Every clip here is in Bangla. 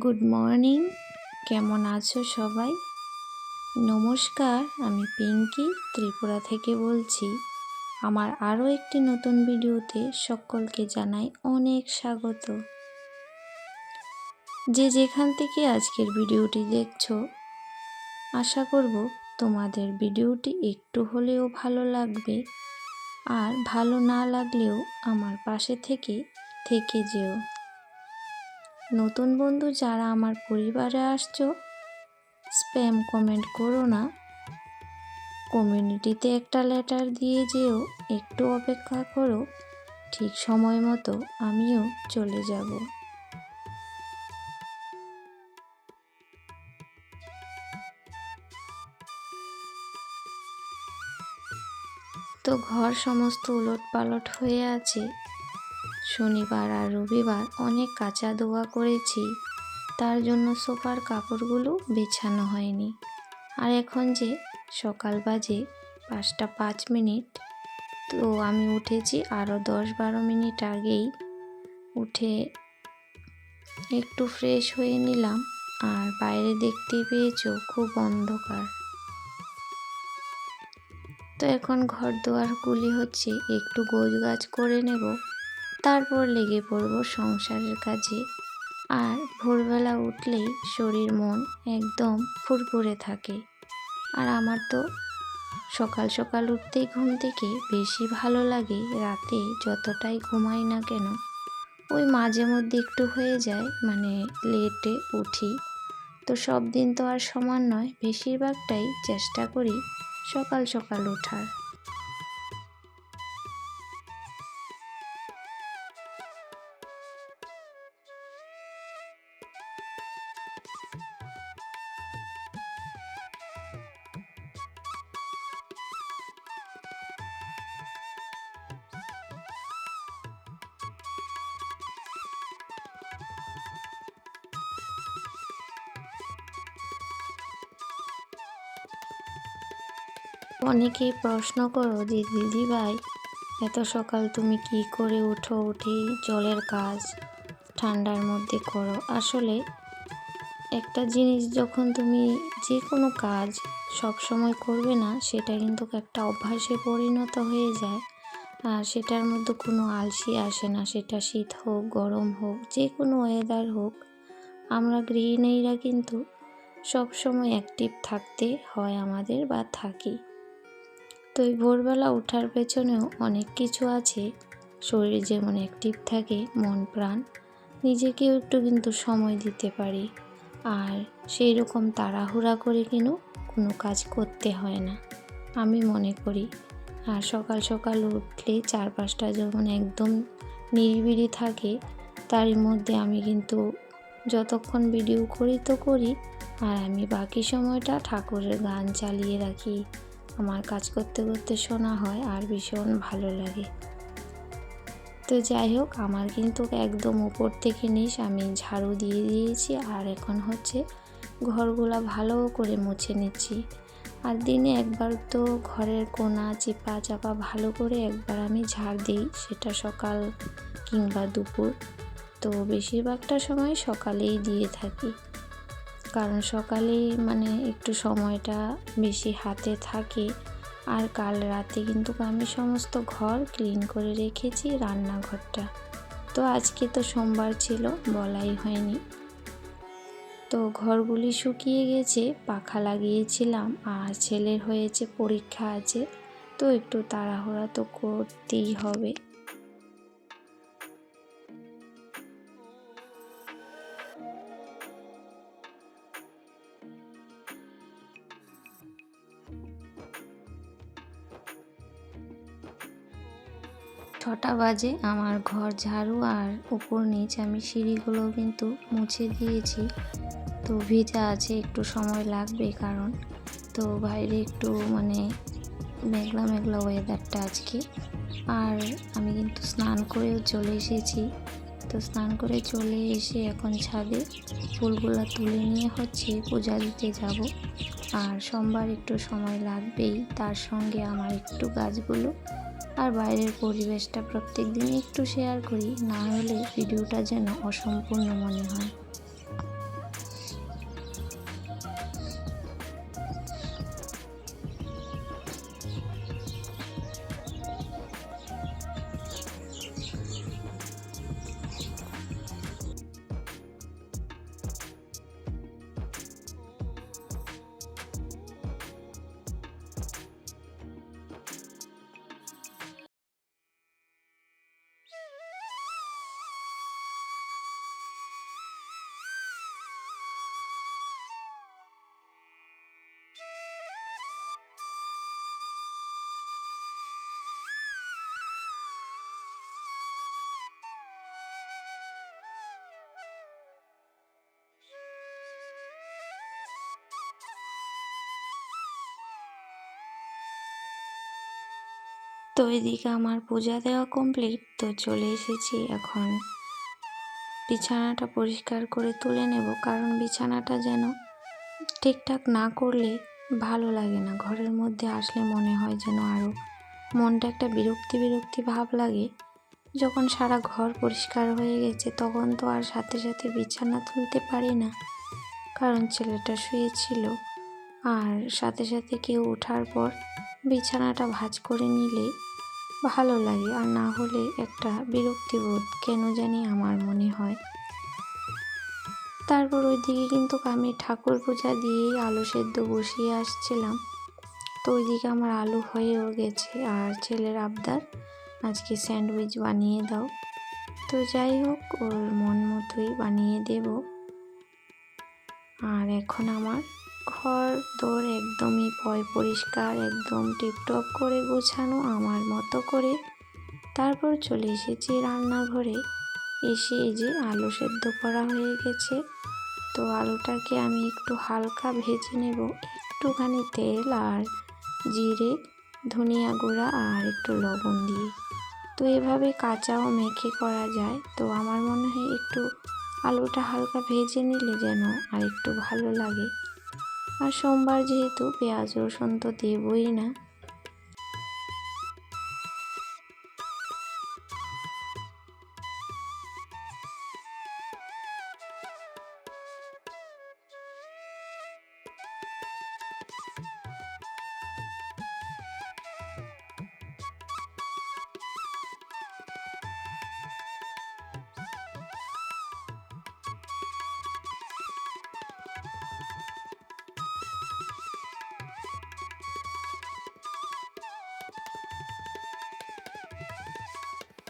গুড মর্নিং কেমন আছো সবাই? নমস্কার, আমি পিঙ্কি, ত্রিপুরা থেকে বলছি। আমার আরও একটি নতুন ভিডিওতে সকলকে জানাই অনেক স্বাগত। যে যেখান থেকে আজকের ভিডিওটি দেখছ, আশা করব তোমাদের ভিডিওটি একটু হলেও ভালো লাগবে। আর ভালো না লাগলেও আমার পাশে থেকে থেকে যেও। নতুন বন্ধু যারা আমার পরিবারে আসছো স্প্যাম কমেন্ট করো না। কমিউনিটিতে একটা লেটার দিয়ে যেও, একটু অপেক্ষা করো, ঠিক সময় মতো আমিও চলে যাব। তো ঘর সমস্ত উলট পালট হয়ে আছে। শনিবার আর রবিবার অনেক কাঁচা ধোয়া করেছি। তার জন্য সোফার কাপড়গুলো বেছানো হয়নি। আর এখন যে সকাল বাজে পাঁচটা পাঁচ মিনিট, তো আমি উঠেছি আরও দশ বারো মিনিট আগেই। উঠে একটু ফ্রেশ হয়ে নিলাম আর বাইরে দেখতে পেয়েছ খুব অন্ধকার। তো এখন ঘর দুয়ারগুলি হচ্ছে, একটু গোছ গাছ করে নেব। তারপর লেগে পড়ব সংসারের কাজে। আর ভোরবেলা উঠলেই শরীর মন একদম ফুরফুরে থাকে। আর আমার তো সকাল সকাল উঠতেই ঘুম থেকে বেশি ভালো লাগে রাতে যতটাই ঘুমাই না কেন। ওই মাঝে মধ্যে একটু হয়ে যায় মানে লেটে উঠি। তো সব দিন তো আর সমান নয়, বেশিরভাগটাই চেষ্টা করি সকাল সকাল ওঠার। অনেকেই প্রশ্ন করো যে, দিদি ভাই, এত সকাল তুমি কি করে উঠো উঠেই জলের কাজ ঠান্ডার মধ্যে করো। আসলে একটা জিনিস যখন তুমি যে কোনো কাজ সব সময় করবে না, সেটা কিন্তু একটা অভ্যাসে পরিণত হয়ে যায়। আর সেটার মধ্যে কোনো আলসি আসে না। সেটা শীত হোক, গরম হোক, যে কোনো ওয়েদার হোক, আমরা গৃহিণীরা কিন্তু সব সময় অ্যাক্টিভ থাকতে হয় আমাদের বা থাকি। তো এই ভোরবেলা ওঠার পেছনেও অনেক কিছু আছে। শরীর যেমন অ্যাক্টিভ থাকে মন, প্রাণ, নিজেকেও একটু কিন্তু সময় দিতে পারি। আর সেই রকম তাড়াহুড়া করে কিন্তু কোনো কাজ করতে হয় না। আমি মনে করি, আর সকাল সকাল উঠলে চারপাশটা যখন একদম নিরিবিড়ি থাকে তারই মধ্যে আমি কিন্তু যতক্ষণ ভিডিও করি তো করি, আর আমি বাকি সময়টা ঠাকুরের গান চালিয়ে রাখি। আমার কাজ করতে করতে শোনা হয় আর ভীষণ ভালো লাগে। তো যাই হোক, আমার কিন্তু একদম উপর থেকে নিস, আমি ঝাড়ু দিয়ে দিয়েছি আর এখন হচ্ছে ঘরগুলো ভালো করে মুছে নিচ্ছি। আর দিনে একবার তো ঘরের কোনা চিপা চাপা ভালো করে একবার আমি ঝাড় দিই, সেটা সকাল কিংবা দুপুর। তো বেশিরভাগটা সময় সকালেই দিয়ে থাকি। কারণ সকালে মানে একটু সময়টা বেশি হাতে থাকে। আর কাল রাতে কিন্তু আমি সমস্ত ঘর ক্লিন করে রেখেছি রান্নাঘরটা। তো আজকে তো সোমবার ছিল, বলাই হয়নি। তো ঘরগুলি শুকিয়ে গেছে, পাখা লাগিয়েছিলাম আর ছেলের হয়েছে পরীক্ষা আছে। তো একটু তাড়াহুড়া তো করতেই হবে। ছটা বাজে, আমার ঘর ঝাড়ু আর উপর নিচ আমি সিঁড়িগুলো কিন্তু মুছে দিয়েছি। তো ভিজা আছে, একটু সময় লাগবে কারণ। তো বাইরে একটু মানে মেঘলা মেঘলা ওয়েদারটা আজকে। আর আমি কিন্তু স্নান করেও চলে এসেছি। তো স্নান করে চলে এসে এখন ছাদে ফুলগুলো তুলে নিয়ে হচ্ছে পূজা দিতে যাব। আর সোমবার একটু সময় লাগবেই, তার সঙ্গে আমার একটু গাছগুলো আর বাইরের পরিবেশটা প্রত্যেক দিনই একটু শেয়ার করি, না হলে ভিডিওটা যেন অসম্পূর্ণ মনে হয়। তো এদিকে আমার পূজা দেওয়া কমপ্লিট তো চলে এসেছি এখন। বিছানাটা পরিষ্কার করে তুলে নেব, কারণ বিছানাটা যেন ঠিকঠাক না করলে ভালো লাগে না। ঘরের মধ্যে আসলে মনে হয় যেন আরও মনটা একটা বিরক্তি বিরক্তি ভাব লাগে। যখন সারা ঘর পরিষ্কার হয়ে গেছে, তখন তো আর সাথে সাথে বিছানা তুলতে পারি না। কারণ ছেলেটা শুয়েছিল, আর সাথে সাথে কেউ ওঠার পর বিছানাটা ভাঁজ করে নিলে ভালো লাগে আর না হলে একটা বিরক্তিবোধ কেন জানি আমার মনে হয়। তারপর ওইদিকে কিন্তু আমি ঠাকুর পূজা দিয়েই আলু সেদ্ধ বসিয়ে আসছিলাম। তো ওইদিকে আমার আলু হয়েও গেছে আর ছেলের আবদার, আজকে স্যান্ডউইচ বানিয়ে দাও। তো যাই হোক, ওর মন মতোই বানিয়ে দেব। আর এখন আমার ঘর, দোর একদমই পয় পরিষ্কার, একদম টিপটপ করে গোছানো আমার মতো করে। তারপর চলে এসেছি রান্নাঘরে। এসে এই যে আলু সেদ্ধ করা হয়ে গেছে। তো আলুটাকে আমি একটু হালকা ভেজে নেব। একটুখানি তেল আর জিরে, ধনিয়া গুঁড়া আর একটু লবণ দিয়ে। তো এভাবে কাঁচাও মেখে করা যায়। তো আমার মনে হয় একটু আলুটা হালকা ভেজে নিলে যেন আর একটু ভালো লাগে। আর সোমবার যেহেতু পেঁয়াজ রসুন তো দেবই না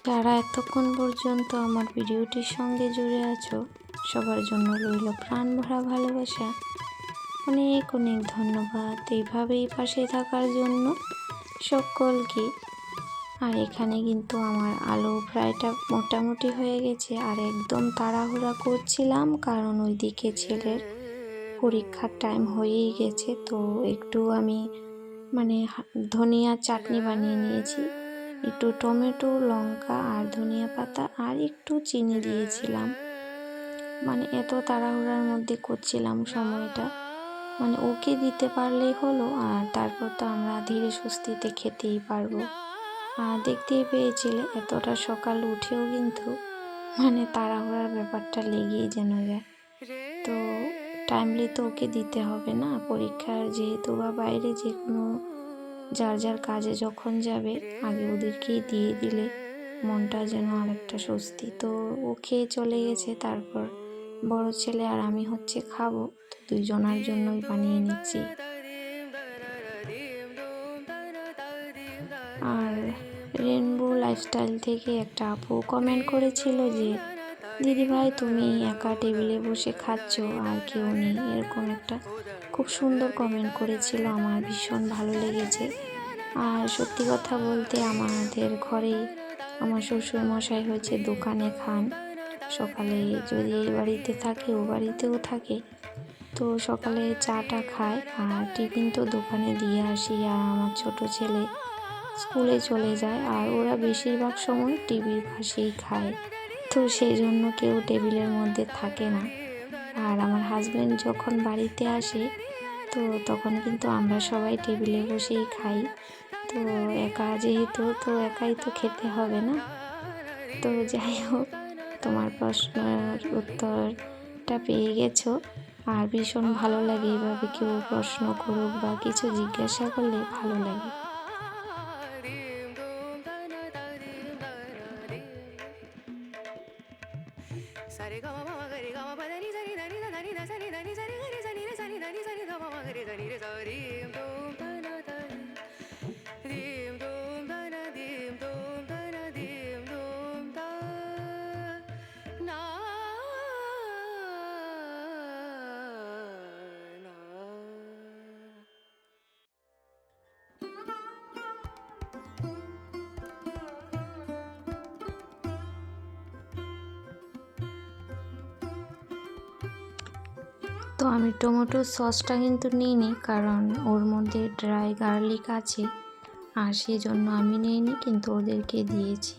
যারা এতক্ষণ পর্যন্ত আমার ভিডিওটির সঙ্গে জুড়ে আছো, সবার জন্য রইল প্রাণ ভরা ভালোবাসা। অনেক অনেক ধন্যবাদ এইভাবেই পাশে থাকার জন্য সকলকে। আর এখানে কিন্তু আমার আলু ফ্রাইটা মোটামুটি হয়ে গেছে, আর একদম তাড়াহুড়া করছিলাম, কারণ ওইদিকে ছেলের পরীক্ষার টাইম হয়েই গেছে, তো একটু আমি মানে ধনিয়া চাটনি বানিয়ে নিয়েছি। একটু টমেটো, লঙ্কা আর ধনিয়া পাতা আর একটু চিনি দিয়েছিলাম। মানে এত তাড়াহুড়ার মধ্যে করছিলাম সময়টা। মানে ওকে দিতে পারলেই হলো আর তারপর তো আমরা ধীরে সুস্থিতে খেতেই পারব। আর দেখতেই পেয়েছিলে এতটা সকাল উঠেও কিন্তু মানে তাড়াহুড়ার ব্যাপারটা লেগেই যেন যায়। তো টাইমলি তো ওকে দিতে হবে না। পরীক্ষার যেহেতু বা বাইরে যে কোনো যার যার কাজে যখন যাবে, আগে ওদেরকেই দিয়ে দিলে মনটা যেন আরেকটা স্বস্তি। তো ও খেয়ে চলে গেছে, তারপর বড় ছেলে আর আমি হচ্ছে খাব। তো দুইজনার জন্যই বানিয়ে নিচ্ছি। আর রেনবো লাইফস্টাইল থেকে একটা আপু কমেন্ট করেছিল যে, দিদিভাই, তুমি একা টেবিলে বসে খাচ্ছ, আর কেউ নেই। এরকম একটা খুব সুন্দর কমেন্ট করেছিল, আমার ভীষণ ভালো লেগেছে। আর সত্যি কথা বলতে আমাদের ঘরে আমার শ্বশুর মশাই হচ্ছে দোকানে খান। সকালে যদি এই বাড়িতে থাকে, ও বাড়িতেও থাকে, তো সকালে চাটা খায়। আর টিফিন তো দোকানে দিয়ে আসি, আর আমার ছোট ছেলে স্কুলে চলে যায়, আর ওরা বেশিরভাগ সময় টিভির পাশেই খায়। তো সেই জন্য কেউ টেবিলের মধ্যে থাকে না। আর আমার হাজব্যান্ড যখন বাড়িতে আসে, তো তখন কিন্তু আমরা সবাই টেবিলে বসেই খাই। তো একা যেহেতু, তো একাই তো খেতে হবে না। তো যাই হোক, তোমার প্রশ্নের উত্তরটা পেয়ে গেছো। আর ভীষণ ভালো লাগে এভাবে কেউ প্রশ্ন করুক বা কিছু জিজ্ঞাসা করলে ভালো লাগে। তো আমি টমেটোর সসটা কিন্তু নিইনি কারণ ওর মধ্যে ড্রাই গার্লিক আছে। আর সেই জন্য আমি নিইনি, কিন্তু ওদেরকে দিয়েছি।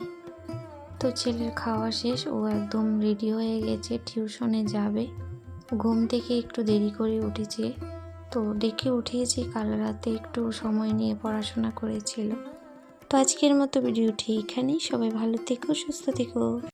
তো ছেলের খাওয়া শেষ, ও একদম রেডি হয়ে গেছে টিউশনে যাবে। ঘুম থেকে একটু দেরি করে উঠেছে। তো ডেকে উঠিয়েছি কাল রাতে একটু সময় নিয়ে পড়াশোনা করেছিল। তো আজকের মতো ভিডিওটি এখানেই। সবাই ভালো থেকো, সুস্থ থেকো।